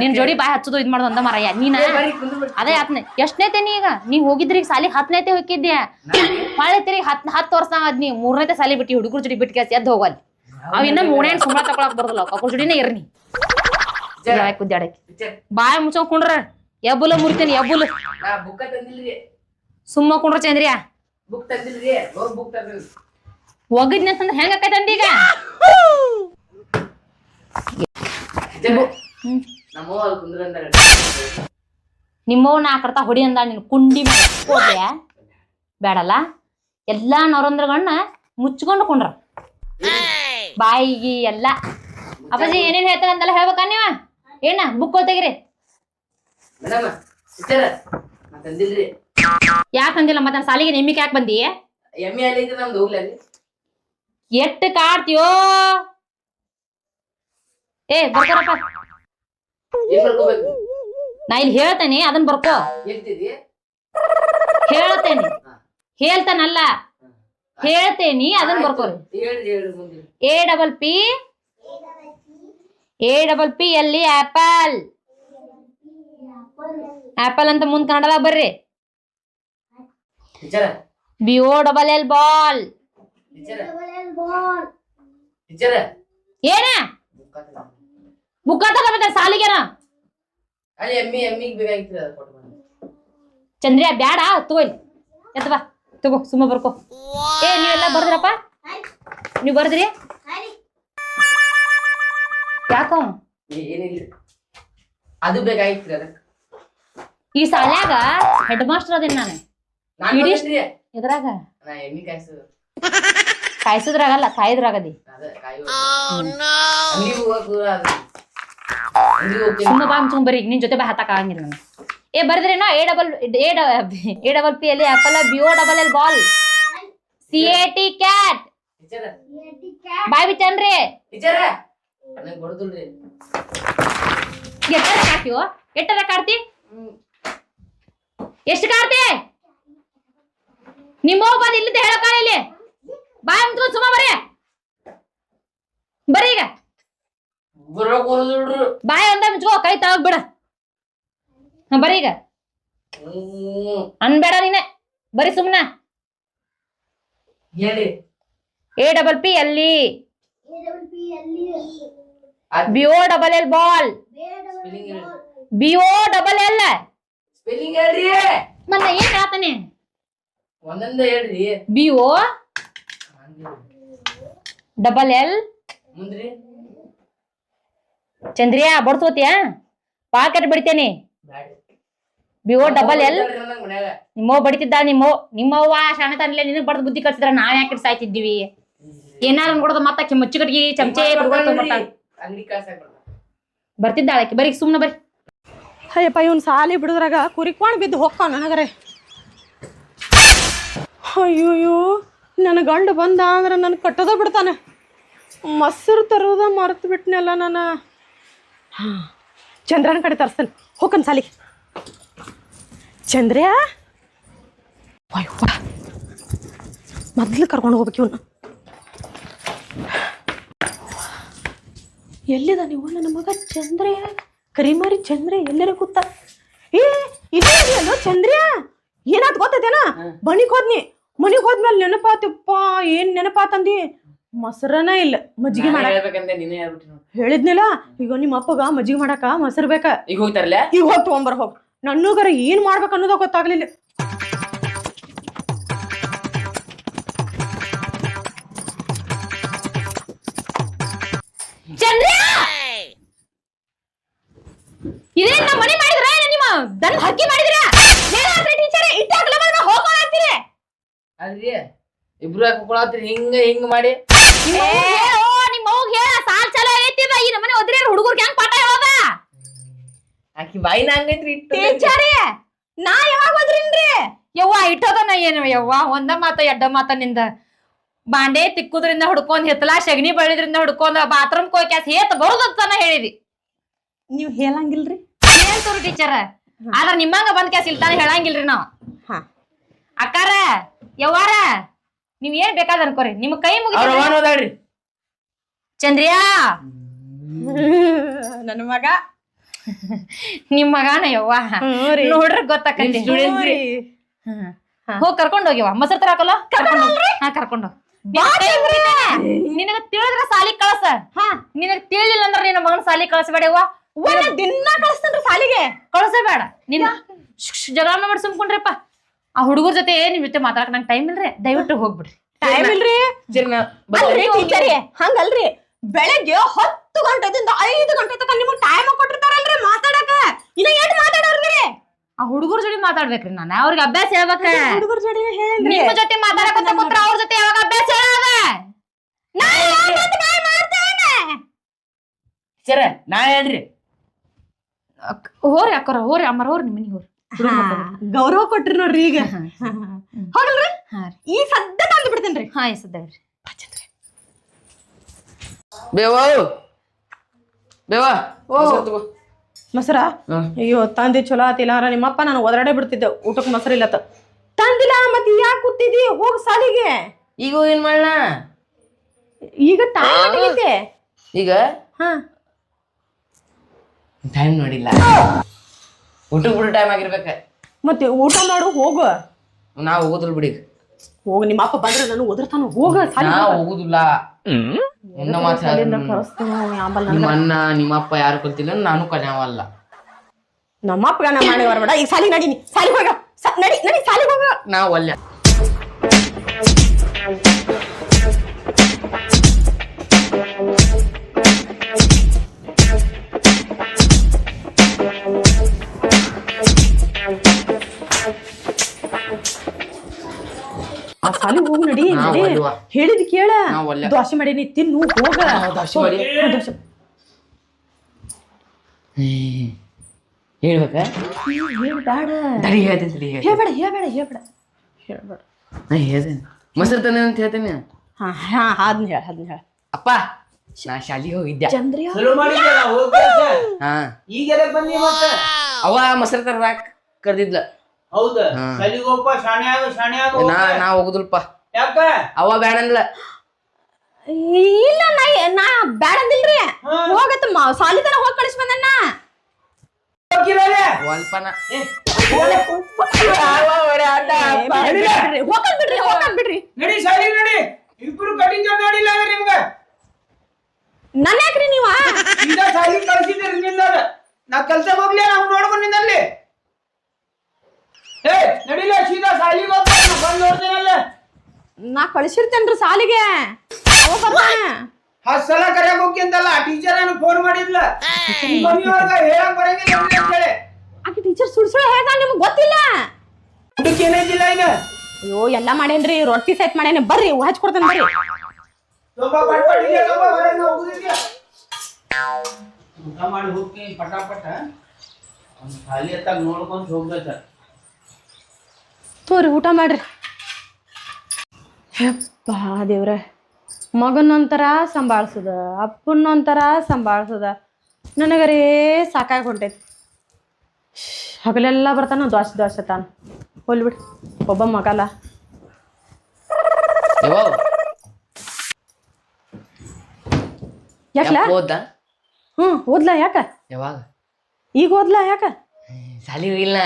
ನಿನ್ ಜೋಡಿ ಬಾಯ್ ಹಚ್ಚೋದು ಇದ್ ಮಾಡೋದು ಅಂದ ಮಾರಯ್ಯ ನೀನ. ಅದೇ ಹತ್ನೆ ಎಷ್ಟನೇತೆ ನೀ ಈಗ? ನೀ ಹೋಗಿದ್ರಿ ಈಗ ಸಾಲಿ ಹತ್ತನೇತೆ ಹೋಗಿದ್ಯಾ? ಹೊಳೆ ತಿರುಗಿ ಹತ್ ಹತ್ತು ವರ್ಷ ಆದ್ ನೀ. ಮೂರನೇತೆ ಸಾಲಿ ಬಿಟ್ಟಿ ಹುಡುಗರ ಜೋಡಿ ಬಿಟ್ಟು ಕೇಸ್ ಎದ್ದು ಹೋಗಲ್ಲಿ ಅವ್ ಇನ್ನ ಮೂಣೆ ಸುಮ್ಮ ತಕೊಳಕ್ ಬರ್ದಲ್ಲ ಕಕ್ಕಳ ಜೋಡಿನೇ ಇರ್ನಿ ಕುದ್ದಾಡಕ್ಕೆ ಬಾಯ ಮುಚ್ಕೊಂಡ್ ಕುಂಡ್ರ. ಎಬ್ಬುಲ ಮುರಿತೇನಿ ಎಬ್ಬುಲ್. ಸುಮ್ಮ ಕುಂಡ್ರ ಚಂದ್ರಿಯ. ಬುಕ್ ತಂದಿಲ್ರಿ. ಅಕ್ಕ ಬುಕ್ ತಂದಿಲ್ರಿ ಒಗದ್ನಿ ಅಂತಂದ್ರೆ ಹೆಂಗ ಆಕೈತಂಡಿ ಈಗ? ನಮ್ಮ ನಾ ಕರ್ತಾ ನಿಮ್ಮವ್ ಹೊಡಿ ಅಂದ ನಿನ್. ಕುಂಡಿ ಹೋದ್ಯ ಬೇಡಲ್ಲ? ಎಲ್ಲಾ ನವರಂದ್ರಗಳನ್ನ ಮುಚ್ಕೊಂಡು ಕುಂಡ್ರ. ಬಾಯಿಗೆ ಎಲ್ಲ. ಅಪ್ಪಾಜಿ ಏನೇನ್ ಹೇಳ್ತಾರಂತೆಲ್ಲ ಹೇಳ್ಬೇಕಾ ನೀವ? ಏನ ಬುಕ್ ತೆಗಿರಿ. ಮೇಡಮ್ ಟೀಚರ್ ನಾ ತಂದಿಲ್ರಿ. ಯಾಕೆ ಅಂದಿಲ್ಲ ಮತ್ತೆ ಸಾಲಿಗೆ ನಿಮ್ಮಿಗೆ ಯಾಕೆ ಬಂದಿ? ಎಮ್ಮೆ ನಮ್ದು ಹೋಗ್ಲಿ ಎಟ್ಟು ಕಾಡ್ತೀಯೋ? ಏ ಬರ್ತಾರಪ್ಪ ಏನ್ ಮಾಡ್ಕೋಬೇಕು ನಾ ಇಲ್ಲಿ ಹೇಳ್ತೇನೆ ಅದನ್ನ ಬರ್ಕೋ. ಹೇಳ್ತಿದಿ ಹೇಳ್ತೇನೆ. ಹೇಳ್ತಾನಲ್ಲ. ಹೇಳ್ತೇನಿ ಅದನ್ನ ಬರ್ಕೋರಿ. ಹೇಳಿ ಹೇಳಿ ಮುಂದೆ a double p. A double p ಎಲ್ಲಿ? ಆಪಲ್ ಆಪಲ್ ಅಂತ ಮುಂದ್ ಕನ್ನಡದಾಗ ಬರ್ರಿ. Teacher b o double l ball. Teacher ಏನ? ಬುಕ್ಕ ತಗೋಬೇಕ ಸಾಲಿಗೆನ? ಅಲ್ಲಿ ಎಮ್ಮಿ ಎಮ್ಮಿಗ್ ಬೇಕಾಗಿತ್ತು ಅದು ಕೊಟ್ಟು ಬಂದೆ. ಚಂದ್ರಿಯ ಬ್ಯಾಡ ತಗೋಯ್ ಎತ್ತ ಬಾ ತಗೋ ಸುಮ್ಮ ಬರ್ಕೋ. ಏ ನೀವೆಲ್ಲ ಬರ್ದ್ರಪ್ಪ? ನೀವ್ ಬರ್ದ್ರಿ? ಯಾಕೋ? ಏ- ಏನಿಲ್ಲ ಅದು ಬೇಕಾಗಿತ್ತು ಅದಕ್ಕೆ. ಈ ಸಾಲ್ಯಾಗ ಹೆಡ್ ಮಾಸ್ಟರ್ ಅದೇನ್ ನಾನು? ನಾನು ಇಡೀ- ಬಂದಿದ್ರಿ ಎದ್ರಾಗ ನಾ ಎಮ್ಮಿ ಕಾಯ್ಸು ಕಾಯ್ಸದ್ರಾಗಲ್ಲ ಕಾಯ್ದ್ರಾಗದಿ. ಅದ ಕಾಯಿ ಅಂಗಡಿ ಹೋಗಕ್ ಅದು ಅಂಗಡಿ ಹೋಗ್ತೀನಿ ಸುಮ್ಮ ಬಾ ಸುಮ್ಮ ಬರೀ ನಿನ್ ಜೊತೆ ಬಾ ಹತ್ತಾಕ ಆಗಂಗಿಲ್ಲ ನಾನು ಏ ಬರ್ದ್ರೇನೋ a double a a double p ಅಲ್ಲಿ apple b o double l ball c a t cat ಬಾಯ್ ಬಿಚ್ಚನ್ರಿ. ಎಷ್ಟರ ಕಾಡ್ತೀವೋ ಎಟ್ಟರ ಕಾಡ್ತಿ? ಎಷ್ಟು ಕಾಡ್ತಿ? ನಿಮ್ಮ ಹೋಗ್ ಬಂದ್ ಇಲ್ಲಿಂದ ಹೇಳೋ ಕಾಲ ಇಲ್ಲಿ. ಬಾಯ್ ಅಂತ ಸುಮ್ಮ ಬರೀ. ಬರೀ ಈಗ. ಬಾಯ್ ಒಂದ ಮುಚ್ಕೋ ಕೈ ತಗಗ್ ಬಿಡ. ಹಾ ಬರ್ರಿ ಈಗ. ಅನ್ಬೇಡ ನೀನೆ. ಬರೀ ಸುಮ್ನ. ಹೇಳಿ. ಎ ಡಬಲ್ ಪಿ ಅಲ್ಲಿ B O double L ball. B O double L spelling ಹೇಳ್ರಿ. ಮನ್ನ ಏನ್ ಹೇಳ್ತಾನೆ? ಒಂದೊಂದೇ ಹೇಳ್ರಿ. B O double L. ಮುಂದ್ರಿ. ಚಂದ್ರಿಯಾ ಬಡ್ಸೋತಿಯ? ಪಾಕೆಟ್ ಬಿಡ್ತೇನೆ. ಬಿವೋ ಬಿ ಓ ಡಬಲ್ ಎಲ್ ನಿಮ್ಮವ್ ಬಡಿತಿದ್ದ ನಿಮ್ಮೋ ನಿಮ್ಮವ್ವ ಶಾಣೆ ತನ್ಲೆ ನಿನಗ್ ಬಡ್ದು ಬುದ್ಧಿ ಕಲ್ಸಿದ್ರ ನಾವ್ ಯಾಕೆ ಸಾಯ್ತಿದ್ದೀವಿ? ಏನಾರು ಕೊಡದ ಮತ್ತ ಮುಚ್ಚುಗಡ್ಗಿ ಚಮಚೆ ಬರ್ತಿದ್ದಾಳೆ ಆಕಿ. ಬರೀ ಸುಮ್ನೆ ಬರ್ರಿ. ಅಯ್ಯಪ್ಪ ಇವ್ನು ಸಾಲಿ ಬಿಡುದ್ರಾಗ ಕುರಿಕೊಂಡ್ ಬಿದ್ದು ಹೋಗ್ತಾವ ನನಗರೆ. ಅಯ್ಯೋಯ್ಯೋ ನನ್ನ ಗಂಡು ಬಂದ ಅಂದ್ರೆ ನನ್ನ ಕಟ್ಟೋದ ಬಿಡ್ತಾನೆ. ಮೊಸರು ತರೋದ ಮರ್ತು ಬಿಟ್ನೆಲ್ಲ ನಾನು. ಹಾಂ. ಚಂದ್ರನ ಕಡೆ ತರ್ಸ್ತಾನೆ. ಹೋಗನ್ ಸಾಲಿ. ಚಂದ್ರ ಮೊದ್ಲು ಕರ್ಕೊಂಡು ಹೋಗ್ಬೇಕು ಇವನು. ಎಲ್ಲಿದ ನೀವು? ನನ್ನ ಮಗ ಚಂದ್ರ ಕರಿಮಾರಿ ಚಂದ್ರ ಎಲ್ಲರೂ ಕೂತ. ಏ ಇದೆಯಲ್ಲೋ ಚಂದ್ರ ಏನಾದ್ ಗೊತ್ತದೇನ ಬಣಿಗ್ ಹೋದ್ನಿ. ಮನಿಗೆ ಹೋದ್ಮೇಲೆ ನೆನಪಾತಪ್ಪ ಏನ್ ನೆನಪಾತಂದಿ? ಮೊಸರನ ಇಲ್ಲ. ಮಜ್ಜಿಗೆ ನಾನೇ ಹೇಳಿದ್ನಿಲ್ಲ? ಈಗ ನಿಮ್ಮ ಅಪ್ಪಗ ಮಜ್ಜಿಗೆ ಮಾಡಾಕ ಮೊಸರು ಬೇಕ. ಈಗ ಹೋಗ್ತಾರಲ್ಲ? ಈಗ ಹೋಗಿ ತಗೊಂಬರ್ ಹೋಗ್. ನನ್ನಗರ ಏನ್ ಮಾಡ್ಬೇಕು ಅನ್ನೋದ ಗೊತ್ತಾಗ್ಲಿಲ್ಲ. ಇದೇನ್ ನಮ್ಮ ಮನೆ ಮಾಡಿದ್ರ? ನಿಮ್ಮ ದನ್ ಹಕ್ಕಿ ಮಾಡಿದ್ರ? ಇಬ್ರು ಹಾಕೊಳತ್ರಿ ಹಿಂಗ ಹಿಂಗ ಮಾಡಿ ಏ, ಓ ನಿಮ್ಮ ಅವ್ಗ್ ಹೇಳ ಸಾಲ್ ಚಲೋ ಆಗೈತಿ ಈ ನಮ್ಮನೆ ಒದ್ರಿ ಹುಡುಗರ್ ಹೆಂಗ್ ಪಾಠ ಹೇಳೋದ ಆಕಿ ಬಾಯಿ ಇಟ್ಟು ಟೀಚರೇ ನಾ ಯಾವಾಗ ಹೋದ್ರಿನ್ರಿ ಯವ್ವ ಇಟ್ಟೋದನ ಏನು? ಯವ್ವ ಒಂದ ಮಾತ ಎಡ್ಡ ಮಾತ ನಿಂದ. ಬಾಂಡೆ ತಿಕ್ಕುದ್ರಿಂದ ಹುಡ್ಕೊಂಡ್ ಹೆತ್ತಲ ಶಗಣಿ ಬಳಿದ್ರಿಂದ ಹುಡ್ಕೊಂಡ್ ಬಾತ್ರೂಮ್ ಕೋಕ್ಯಾಸ್ ಹೇತ್ ಬರುದತ್ತನ ಹೇಳಿದಿ. ನೀವ್ ಹೇಳಂಗಿಲ್ರಿ? ಹೇಳ್ತವ್ರಿ ಟೀಚರ್. ಆದ್ರ ನಿಮ್ಮಂಗ ಬಂದ್ ಕ್ಯಾಸ್ ಇಲ್ತಾನ ಹೇಳಂಗಿಲ್ರಿ ನಾವ್. ಹಾ. ಅಕ್ಕಾರ ಯವ್ವಾರ ನೀವ್ ಏನ್ ಬೇಕಾದ ಅನ್ಕೋರಿ? ನಿಮ್ ಕೈ ಅವ್ರ ಮುಗಿ ಹೋದಾಳ್ರಿ ಚಂದ್ರಿಯಾ ನನ್ನ ಮಗ? ನಿಮ್ ಮಗಾನ ಯವ್ವ. ನೋಡ್ರ ಗೊತ್ತಾಕೈತಿ. ಹೋಗ್ ಕರ್ಕೊಂಡ್ ಹೋಗಿವ ಮೊಸರು ತರಾಕಲ್ಲ. ಹಾ ಕರ್ಕೊಂಡು. ನಿನಗ ತಿಳಿದ್ರ ಸಾಲಿ ಕಳಸ. ಹಾ. ನಿನಗ ತಿಳಿಲಿಲ್ಲ ಅಂದ್ರ ನಿನ್ನ ಮಗನ ಸಾಲಿ ಕಳಿಸ್ಬೇಡವ್ವ ದಿನ ಕಳಿಸ್ತೇನ್ರಿ ಸಾಲಿಗೆ. ಕಳಿಸಬೇಡ ನಿನ್ನ ಜಗಳ ಮಾಡಿ ಸುಮ್ಕೊಂಡ್ರಿಪ್ಪ ಆ ಹುಡುಗರ ಜೊತೆ ನಿಮ್ ಜೊತೆ ಮಾತಾಡಕ್ ನಂಗೆ ಟೈಮ್ ಇಲ್ರಿ. ದಯವಿಟ್ಟು ಹೋಗ್ಬಿಡ್ರಿ. ಟೈಮ್ ಇಲ್ರಿ. ಹಂಗಲ್ರಿ. ಬೆಳಗ್ಗೆ ಹತ್ತು ಗಂಟೆದಿಂದ ಐದು ಗಂಟೆ ತನಕ ನಿಮ್ಗೆ ಟೈಮ್ ಕೊಟ್ಟಿರ್ತಾರಲ್ರಿ ಮಾತಾಡಕ ಇನ್ನ ಏನ್ ಮಾತಾಡೋರ್ರಿ ಆ ಹುಡುಗರ ಜೊತೆ ಮಾತಾಡ್ಬೇಕ್ರಿ ನಾನು. ಅವ್ರಿಗೆ ಅಭ್ಯಾಸ ಹೇಳ್ಬೇಕ. ಹುಡುಗರ ಜೋಡಿ ಹೇಳ್ರಿ. ನಿಮ್ಮ ಜೊತೆ ಮಾತಾಡಕಂತ ಕೂತ್ರ ಅವ್ರ ಜೊತೆ ಯಾವಾಗ ಅಭ್ಯಾಸ ಹೇಳೋದ? ಸರ ನಾ ಹೇಳ್ರಿ. ಹೋರಿ ಅಕ್ಕರ ಹೋರಿ ಅಮ್ಮರ ಹೋರಿ ನಿಮ್ಮ ಮನಿಗೆ ಹೋರಿ. ಗೌರವ ಕೊಟ್ರಿ ನೋಡ್ರಿ ಈಗ. ಹೌದಲ್ರಿ ಈ ಸದ್ದ ತಂದು ಬಿಡ್ತೇನ್ರಿ ಹಾ ಈ ಬೇವ ಮೊಸರು. ಅಯ್ಯೋ ತಂದಿ ಚಲೋ ಆತಿಲ್ಲ ನಿಮ್ಮಪ್ಪ ನಾನು ಒದರಡೆ ಬಿಡ್ತಿದ್ದೆ ಊಟಕ್ಕೆ ಮೊಸರು ಇಲ್ಲತ್ತ ತಂದಿಲ್ಲ ಮತ್ತೆ ಯಾಕೆ ಕೂತಿದಿ? ಹೋಗ ಸಾಲಿಗೆ. ಈಗ ಏನ್ ಮಾಡ ಈಗ ಟೈಮ್ ಆಗೈತೆ ಈಗ? ಹಾ. ಟೈಮ್ ನೋಡಿಲ್ಲ. ಊಟಕ್ ಬಿಡು ಟೈಮ್ ಆಗಿರ್ಬೇಕ. ಮತ್ತೆ ಊಟ ಮಾಡು ಹೋಗು. ನಾ ಹೋಗುದಿಲ್ಲ ಬಿಡಿ ಹೋಗ ನಿಮ್ಮಪ್ಪ ಬಂದ್ರೆ ನಾನು ಓದಿರ್ತಾನ ಹೋಗ ಸಾಲಿ ಹೋಗುದಿಲ್ಲ. ಇನ್ನ ಮಾತ್ರ ನಿಮ್ಮ ಅಣ್ಣ ನಿಮ್ಮ ಅಪ್ಪ ಯಾರು ಕಲ್ತಿಲ್ಲ ನಾನು ಕಲ್ಯಾವಲ್ಲ ನಮ್ಮಪ್ಪಗ ನಾ ಮಾಡಿ ಬರಬೇಡ ಈಗ ಸಾಲಿ ನಡೀನಿ. ಸಾಲಿ ಹೋಗ. ನಡಿ ನಡಿ ಸಾಲಿ ಹೋಗ. ನಾ ಒಲ್ಲೆ ಆ ಸಾಲಿ ಹೋಗಿ ನಡಿ ನಡಿ. ಹೇಳಿದ್ ಕೇಳ. ನಾ ಒಲ್ಲೆ. ದೋಸೆ ಮಾಡೀನಿ ತಿನ್ನು ಹೋಗ. ದೋಸೆ ಮಾಡಿ? ಹಾ, ದೋಸೆ ಹೇಳ್ಬೇಕ? ಹೇಳ್ಬೇಡ. ತಡಿ ಹೇಳ್ತೀನಿ ತಡಿ ಹೇಳ್ತೀನಿ. ಹೇಳ್ಬೇಡ ಹೇಳ್ಬೇಡ ಹೇಳ್ಬೇಡ. ಹೇಳ್ಬೇಡ. ನಾ ಹೇಳ್ತೀನಿ. ಮೊಸರು ತಂದೆ ಅಂತ ಹೇಳ್ತೀನಿ. ಹಾ ಹಾ ಅದನ್ನ ಹೇಳ ಅದನ್ನ ಹೇಳ. ಅಪ್ಪ ನಾ ಶಾಲಿ ಹೋಗಿದ್ದೆ. ಚಂದ್ರಿಯ. ಹಾ. ಈಗ ಎದಕ್ ಬಂದಿ ಮತ್ತ? ಅವ ಮೊಸರು ತರದಾಕ್ ಕರ್ದಿದ್ಲ. ಹೌದ? ಹಾ. ಸಲಿಗ್ ಹೋಗ್ಪ ಶಾಣೆ ಆಗ ಶಾಣೆ ಆಗ ನಾ. ನಾ ಹೋಗುದಿಲ್ಪ ಯಾಕ? ಅವ ಬೇಡನ್ಲ ಇಲ್ಲ ನಾ ನಾ ಬ್ಯಾಡ ಅಂದಿಲ್ರಿ. ಹಾ. ಹೋಗತ್ತ ಮ- ಸಾಲಿ ತನ ಹೋಗಿ ಕಳಿಸ್ ಬಂದಣ್ಣ. ಹೋಗಿಲ್ಲಲೆ? ಒಲ್ಪನ ಏ, ಹೋಗದ್ ಬಿಡ್ರಿ ಹೋಗದ್ ಬಿಡ್ರಿ. ನಡಿ ಶಾಲಿಗ್ ನಡಿ. ಇಬ್ರು ಕಟಿಂಗ್ ನೋಡಿಲ್ಲ ಅಂದ್ರೆ ನಿಮ್ಗ? ನನ್ನ ಯಾಕ್ರಿ ನೀವ? ಈಗ ಶಾಲಿ ಕಳ್ಸಿದ್ರಿ ನಾ ಕೆಲ್ಸಕ್ಕೆ ಹೋಗ್ಲಿ ನಾವು ನೋಡ್ಕೊಂಡು ನಿಂದಲ್ಲಿ. ಏ ನಡಿಲ್ಲ ಸೀದಾ ಶಾಲಿಗೆ ಹೋಗ್ತಾನೆ ಬಂದ್ ನೋಡ್ತೇನಲ್ಲ? ನಾ ಕಳಿಸಿರ್ತೇನ್ರಿ ಸಾಲಿಗೆ. ಅವ ಬರ್ತಾನೆ. ಹತ್ತು ಸಲ ಕರೆಯಕ್ ಹೋಗಿ ಅಂತಲ್ಲ ಟೀಚರ್ ಫೋನ್ ಮಾಡಿದ್ಲ. ಮನೆಯೊಳಗ ಹೇಳಕ್ ಬರಂಗಿಲ್ಲ ಅಂತ ಹೇಳಿ ಆಕಿ ಟೀಚರ್ ಸುಳ್ ಸುಳ್ಳು ಹೇಳ್ದ ನಿಮ್ಗೆ ಗೊತ್ತಿಲ್ಲ? ಏನೈತಿಲ್ಲ ಈಗ ಅಯ್ಯೋ ಎಲ್ಲ ಮಾಡೇನ್ರಿ ರೊಟ್ಟಿ ಸೆಟ್ ಮಾಡೇನಿ. ಬರ್ರಿ ಹಚ್ಕೊಡ್ತೇನೆ ಬರ್ರಿ. ತುಂಬಾ ಪಟ್ ಪಟ್ ತುಂಬಾ ಹೊರಗೆ ಹೋಗುದಿದ್ಯಾ? ಊಟ ಮಾಡಿ ಹೋಗ್ತೀನಿ ಪಟಾಪಟ. ಅವ್ನ್ ಖಾಲಿ ಎತ್ತಾಗ ನೋಡ್ಕೊಂಡು ಹೋಗ್ಬೇಕ. ತೋರಿ ಊಟ ಮಾಡ್ರಿ. ಹೆಪ್ಪ ದೇವ್ರೆ ಮಗನೊಂಥರ ಸಂಭಾಳ್ಸದ ಅಪ್ಪನೊಂಥರ ಸಂಭಾಳ್ಸದ. ನನಗರೇ ಸಾಕಾಗಿ ಹೊಂಟೈತಿ ಹಗಲೆಲ್ಲ ಬರ್ತಾನ ದ್ವಾಸೆ ದ್ವಾಸೆ ತಾನು. ಹೋಲ್ಬಿಡ್ರಿ ಒಬ್ಬ ಮಗಲ್ಲ. ಹ್ಮ್ ಯಾಕಲ? ಹ್ಞೂ ಓದ್ಲಾ ಯಾಕ? ಯಾವಾಗ? ಈಗ ಓದ್ಲಾ ಯಾಕ? ಸಾಲಿ ಹೋಗಿಲ್ಲ.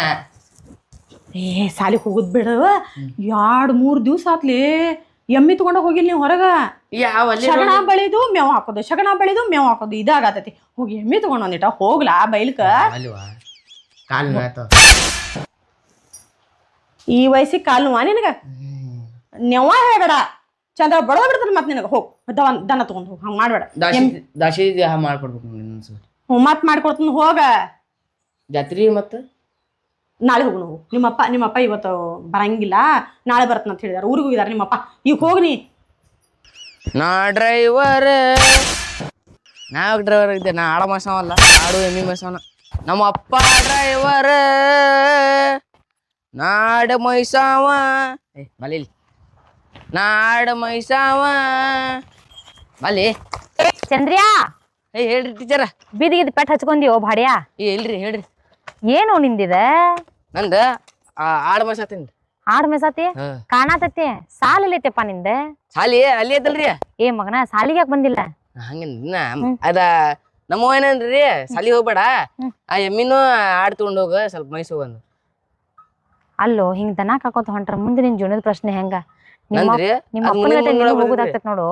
ಏ ಸಾಲಿಗೆ ಹೋಗುದ್ ಬಿಡ. ಎರಡ್ ಮೂರ್ ದಿವ್ಸ ಆತ್ಲಿ ಎಮ್ಮಿ ತಗೊಂಡ ಹೋಗಿಲ್ಲ ನೀವು ಹೊರಗ? ಯಾವ ಅಲ್ಲಿ ಶಗಣ ಬೆಳೆದು ಮೇವ್ ಹಾಕೋದು ಶಗಣ ಬೆಳೆದು ಮೇವ್ ಹಾಕೋದು ಇದಾಗತೈತಿ. ಹೋಗಿ ಎಮ್ಮಿ ತಗೊಂಡ್ ಒಂದಿಟ ಹೋಗ್ಲಾ ಬೈಲ್ಕ? ಕಾಲ್ ಈ ವಯಸ್ಸಿಗೆ ಕಾಲ್ ನೋವಾ ನಿನಗ? ನೆವ ಹೇಳ್ಬೇಡ. ಚಂದ್ರ ಬಡದ ಬಿಡ್ತಾನೆ ಮತ್ತೆ ನಿನಗ. ಹೋಗ್ ದವನ್ ದನ ತಗೊಂಡ್ ಹೋಗ್. ಹಂಗ್ ಮಾಡ್ಬೇಡ. ದಾಶಿ ದಾಶಿ ಮಾಡ್ಕೊಡ್ಬೇಕು ಹ್ಞೂ ಮತ್ ಮಾಡ್ಕೊಡ್ತೀನಿ ಹೋಗ. ಜಾತ್ರಿ ಮತ್ತ? ನಾಳೆ ಹೋಗು ನೋವು. ನಿಮ್ಮಪ್ಪ ನಿಮ್ಮಪ್ಪ ಇವತ್ತು ಬರಂಗಿಲ್ಲ. ನಾಳೆ ಬರ್ತನ ಅಂತ ಹೇಳಿದಾರೆ. ಊರಿಗೆ ಹೋಗಿದಾರೆ ನಿಮ್ಮಪ್ಪ. ಈಗ ಹೋಗ್ನಿ ನಾ. ಡ್ರೈವರ್. ನಾ ಡ್ರೈವರ್ ಇದ್ದೆ. ನಾ ಆಡ ಮಸವಲ್ಲ ಆಡು ಎಮ್ಮಿ ಮಸವನ ನಮ್ಮ ಅಪ್ಪ ಡ್ರೈವರ್. ನಾಡ ಮೈಸಾವ. ಏ ಮಲಿ ನಾಡ ಮೈಸಾವ. ಬಲಿ ಚಂದ್ರಿಯಾ? ಏ ಹೇಳ್ರಿ ಟೀಚರ. ಬೀದಿಗಿದ್ ಪೆಟ್ ಓ ಭಾಡ್ಯಾ? ಏ ಇಲ್ರಿ ಹೇಳ್ರಿ. ಏನು ನಿಂದಿದ? ನಂದ ಆಡ್ ಮಸಾತಿ ಆಡ್ ಮೇಸಾತಿ ಕಾಣತತಿ ಸಾಲಿಲ್ಲೈತೆಪ್ಪ ನಿಂದ? ಸಾಲಿ ಅಲ್ಲಿ ಐತಲ್ರಿ? ಏ ಮಗನ ಸಾಲಿಗೆ ಯಾಕೆ ಬಂದಿಲ್ಲ? ಹಂಗೇನ ಅದ ನಮ್ಮ ಏನಂದ್ರಿ ಸಾಲಿ ಹೋಗ್ಬೇಡ. ಆ ಎಮ್ಮಿನೂ ಆಡ್ ತಗೊಂಡ್ ಹೋಗ ಸ್ವಲ್ಪ ಮೈಸೂರು ಬಂದು. ಅಲ್ಲೋ ಹಿಂಗ್ ದನ ಕಾಕೋತ ಹೊಂಟ್ರ ಮುಂದೆ ನಿನ್ ಜೀವನದ ಪ್ರಶ್ನೆ ಹೆಂಗ? ನಿಮ್ಮ ನಿಮ್ಮ ನೋಡು.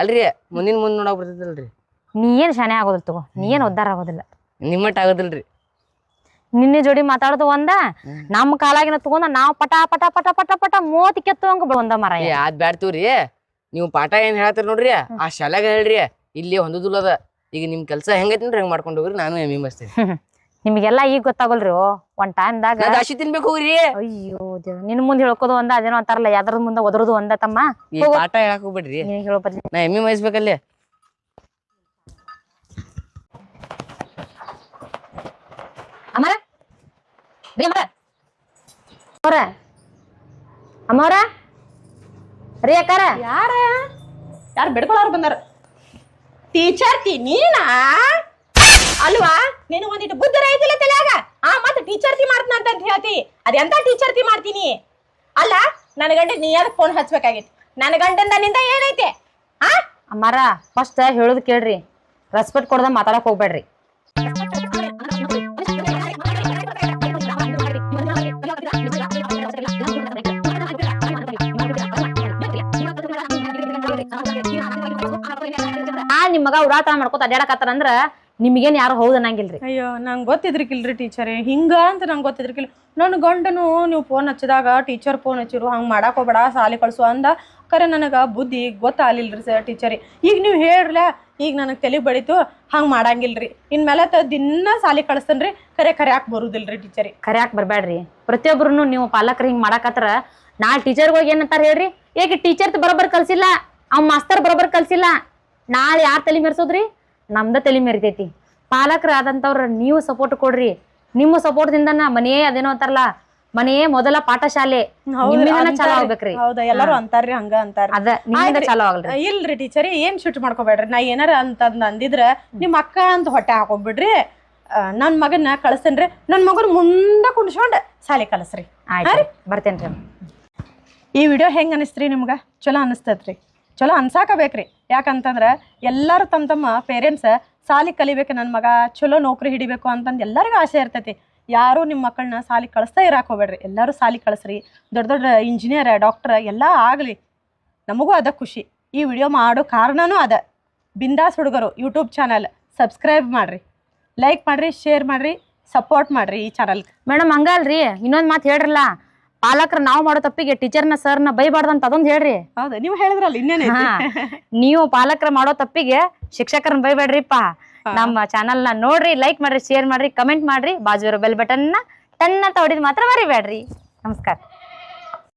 ಅಲ್ರಿ ಮುಂದಿನ ಮುಂದ್ ನೋಡಕ್ ಬರ್ತೈತಲ್ರಿ. ನೀ ಏನ್ ಶಾನೆ ಆಗೋದಿಲ್ಲ ತಗೋ. ನೀ ಏನ್ ಉದ್ದಾರ ಆಗೋದಿಲ್ಲ. ನಿಮ್ಮಟ್ ಆಗೋದಿಲ್ರಿ. ನಿನ್ನೆ ಜೋಡಿ ಮಾತಾಡೋದು ಒಂದ ನಮ್ಮ ಕಾಲಾಗಿನ ತಗೊಂಡ ನಾವ್ ಪಟ ಪಟ ಪಟ ಪಟ ಪಟ ಮೋತಿ ಕೆತ್ತುವಂಗ ಒಂದ ಮರ ಏ ಅದ್ ಬ್ಯಾಡ್ತೀವ್ರಿ ನೀವು ಪಾಠ ಏನ್ ಹೇಳ್ತೀರಿ ನೋಡ್ರಿ ಆ ಶಾಲ್ಯಾಗ ಹೇಳ್ರಿ ಇಲ್ಲಿ ಹೊಂದುದಿಲ್ಲದ ಈಗ ನಿಮ್ ಕೆಲ್ಸ ಹೆಂಗೈತಿ ನೋಡ್ರಿ ಮಾಡ್ಕೊಂಡು ಮಾಡ್ಕೊಂಡ್ ಹೋಗ್ರಿ ನಾನು ಎಮ್ಮಿ ಬಸ್ತೀನಿ ನಿಮ್ಗೆಲ್ಲಾ ಈಗ ಗೊತ್ತಾಗಲ್ರಿ ಒನ್ ಒಂದ್ ಟೈಮ್ದಾಗ ದಾಶಿ ತಿನ್ಬೇಕು ಹೋಗ್ರಿ. ಅಯ್ಯೋ ನಿನ್ ಮುಂದ್ ಹೇಳ್ಕೋದು ಒಂದ ಅದೇನೋ ಅಂತಾರಲ್ಲ ಯಾವ್ದ್ರ ಮುಂದ ಒದರೋದು ಒಂದ ತಮ್ಮ. ಈ ಪಾಠ ಹೇಳಕ್ ಹೋಗ್ಬೇಡ್ರಿ. ಹೇಳೋ ಬದ್ಲಿ ನಾ ಎಮ್ಮಿ ಮೈಸ್ಬೇಕಲ್ಲಿ ರೀ ಅಮರ ಅಮರ ಅಮ್ಮವ್ರ ರೀ ಅಕ್ಕಾರ ಯಾರ? ಯಾರು ಬೆಡ್ಕೊಳ್ಳೋರು ಬಂದಾರ? ಟೀಚರ್ ತಿ ನೀನಾ? ಅಲ್ವಾ? ನೀನು ಒಂದಿಟ್ಟು ಬುದ್ಧಿ ಐತಿಲ್ಲ ತಲೆಯಾಗ? ಆ ಮತ್ತೆ ಟೀಚರ್ ತಿ ಮಾಡ್ತೀನಿ ಅಂತ ಹೇಳ್ತಿ. ಅದೆಂತ ಟೀಚರ್ ತಿ ಮಾಡ್ತೀನಿ? ಅಲ್ಲ ನನ್ನ ಗಂಡ ನೀ ಅದಕ್ಕೆ ಫೋನ್ ಹಚ್ಬೇಕಾಗಿತ್ತು ನನ್ನ ಗಂಡಂದ ನಿಂದ ಏನೈತೆ? ಆ? ಅಮ್ಮಾರ ಫಸ್ಟ್ ಹೇಳೋದು ಕೇಳ್ರಿ. ರೆಸ್ಪೆಕ್ಟ್ ಕೊಡದ ಮಾತಾಡಕ್ ಹೋಗ್ಬೇಡ್ರಿ. ನಿಮ್ ಮಗ ಉಡಾಟ ಮಾಡ್ಕೊತ ಅಡ್ಡಾಡಕತ್ತಾರ ಅಂದ್ರ ನಿಮ್ಗೇನ್ ಯಾರು ಹೌದ್ ಅನ್ನಂಗಿಲ್ರಿ. ಅಯ್ಯೋ ನಂಗೆ ಗೊತ್ತಿದ್ರಿಕಿಲ್ರಿ ಟೀಚರೇ. ಹಿಂಗ ಅಂತ ನಂಗೆ ಗೊತ್ತಿದ್ರಿಕಿಲ್ಲ ನನ್ನ ಗಂಡನು ನೀವು ಫೋನ್ ಹಚ್ಚಿದಾಗ ಟೀಚರ್ ಫೋನ್ ಹಚ್ಚಿರು ಹಂಗೆ ಮಾಡಕ್ ಹೋಗ್ಬೇಡ ಸಾಲಿ ಕಳ್ಸು ಅಂದ. ಖರೆ ನನಗೆ ಬುದ್ಧಿ ಗೊತ್ತಾಗಲಿಲ್ರಿ ಸರ್ ಟೀಚರಿ. ಈಗ ನೀವು ಹೇಳ್ರಲ್ಲ ಈಗ ನನಗೆ ತಲೆ ಬಡಿತು ಹಂಗೆ ಮಾಡಂಗಿಲ್ರಿ. ಇನ್ಮೇಲೆ ತ ದಿನ ಸಾಲಿ ಕಳಿಸ್ತೇನ್ರಿ ಕರೆ ಖರೆ ಹಾಕ್ ಬರುದಿಲ್ರಿ ಟೀಚರಿ. ಕರ್ಯಾಕ್ ಬರ್ಬೇಡ್ರಿ ಪ್ರತಿಯೊಬ್ರು ನೀವು ಪಾಲಕರು ಹಿಂಗ್ ಮಾಡಾಕತ್ರ ನಾಳೆ ಹೋಗಿ ಏನಂತಾರ ಹೇಳ್ರಿ? ಈಗ ಟೀಚರ್ ಬರೋಬ್ಬರ್ ಕಲ್ಸಿಲ್ಲ ಅವ್ ಮಾಸ್ತರ್ ಬರೋಬ್ಬರ್ ಕಲ್ಸಿಲ್ಲ. ನಾಳೆ ಯಾರು ತಲೆ ಮೆರೆಸೋದ್ರಿ? ನಮ್ದ ತಲೆ ಮೆರಿತೈತಿ ಪಾಲಕರ ಆದಂಥವ್ರ ನೀವು ಸಪೋರ್ಟ್ ಕೊಡ್ರಿ. ನಿಮ್ಮ ಸಪೋರ್ಟ್ ದಿಂದನ ಮನೆಯೇ ಅದೇನೋ ಅಂತಾರಲ್ಲ ಮನೆಯೇ ಮೊದಲ ಪಾಠಶಾಲೆ. ನಿಮ್ಮಿಂದನ ಚಾಲು ಆಗ್ಬೇಕ್ರಿ. ಹೌದಾ ಎಲ್ಲರೂ ಅಂತಾರ್ರಿ ಹಂಗ ಅಂತಾರ ಅದ ನಿಮ್ಮಿಂದ ಚಾಲೋ ಆಗಲ್ರಿ. ಇಲ್ರಿ ಟೀಚರ್ ಏನ್ ಶೂಟ್ ಮಾಡ್ಕೋಬೇಡ್ರಿ? ನಾ ಏನಾರ ಅಂತಂದ್ ಅಂದಿದ್ರ ನಿಮ್ ಅಕ್ಕ ಅಂತ ಹೊಟ್ಟೆ ಹಾಕೊಂಡ್ಬಿಡ್ರಿ ನನ್ ಮಗನ ಕಳಿಸ್ತೇನ್ರಿ. ನನ್ ಮಗನ ಮುಂದ ಕುಂಡ್ಸ್ಕೊಂಡ್ ಶಾಲೆ ಕಲಸ್ರಿ. ಆಯ್ತು ಬರ್ತೇನ್ರಿ. ಈ ವಿಡಿಯೋ ಹೆಂಗ್ ಅನಿಸ್ತ್ರಿ ನಿಮ್ಗ? ಚಲೋ ಅನಿಸ್ತೈತ್ರಿ. ಚಲೋ ಅನ್ಸಾಕ ಬೇಕ್ರಿ ಯಾಕಂತಂದ್ರೆ ಎಲ್ಲರೂ ತಮ್ಮ ತಮ್ಮ ಪೇರೆಂಟ್ಸ್ ಸಾಲಿ ಕಲಿಬೇಕು ನನ್ನ ಮಗ ಚಲೋ ನೌಕರಿ ಹಿಡಿಬೇಕು ಅಂತಂದು ಎಲ್ಲರಿಗೂ ಆಸೆ ಇರ್ತೈತಿ. ಯಾರು ನಿಮ್ಮ ಮಕ್ಕಳನ್ನ ಸಾಲಿ ಕಳಿಸ್ತಾ ಇರಾಕೆ ಹೋಗ್ಬೇಡ್ರಿ. ಎಲ್ಲರೂ ಸಾಲಿ ಕಳಿಸ್ರಿ. ದೊಡ್ಡ ದೊಡ್ಡ ಇಂಜಿನಿಯರ್ ಡಾಕ್ಟರ್ ಎಲ್ಲ ಆಗಲಿ. ನಮಗೂ ಅದ ಖುಷಿ. ಈ ವಿಡಿಯೋ ಮಾಡೋ ಕಾರಣನೂ ಅದ. ಬಿಂದಾಸ್ ಹುಡುಗರು ಯೂಟ್ಯೂಬ್ ಚಾನಲ್ ಸಬ್ಸ್ಕ್ರೈಬ್ ಮಾಡಿರಿ. ಲೈಕ್ ಮಾಡಿರಿ ಶೇರ್ ಮಾಡಿರಿ ಸಪೋರ್ಟ್ ಮಾಡಿರಿ ಈ ಚಾನಲ್ಗೆ ಮೇಡಮ್ ಹಂಗಲ್ರಿ? ಇನ್ನೊಂದು ಮಾತು ಹೇಳ್ರಲ್ಲ? ಪಾಲಕರು ನಾವು ಮಾಡೋ ತಪ್ಪಿಗೆ ಟೀಚರ್ನ ಸರ್ನ ಬೈಬಾರ್ದಂತ ಅದೊಂದ್ ಹೇಳ್ರಿ. ಹೌದಾ ನೀವು ಹೇಳಿದ್ರಲ್ಲ ಇನ್ನೇನೆ ಹಾ ನೀವು ಪಾಲಕರ ಮಾಡೋ ತಪ್ಪಿಗೆ ಶಿಕ್ಷಕರನ್ನ ಬೈಬೇಡ್ರಿಪ್ಪ. ನಮ್ಮ ಚಾನಲ್ನ ನೋಡ್ರಿ ಲೈಕ್ ಮಾಡ್ರಿ ಶೇರ್ ಮಾಡ್ರಿ ಕಮೆಂಟ್ ಮಾಡ್ರಿ ಬಾಜು ಇರೋ ಬೆಲ್ ಬಟನ್ನ ಟನ್ನ ಹೊಡಿದ್ ಮಾತ್ರ ಮರಿಬೇಡ್ರಿ. ನಮಸ್ಕಾರ.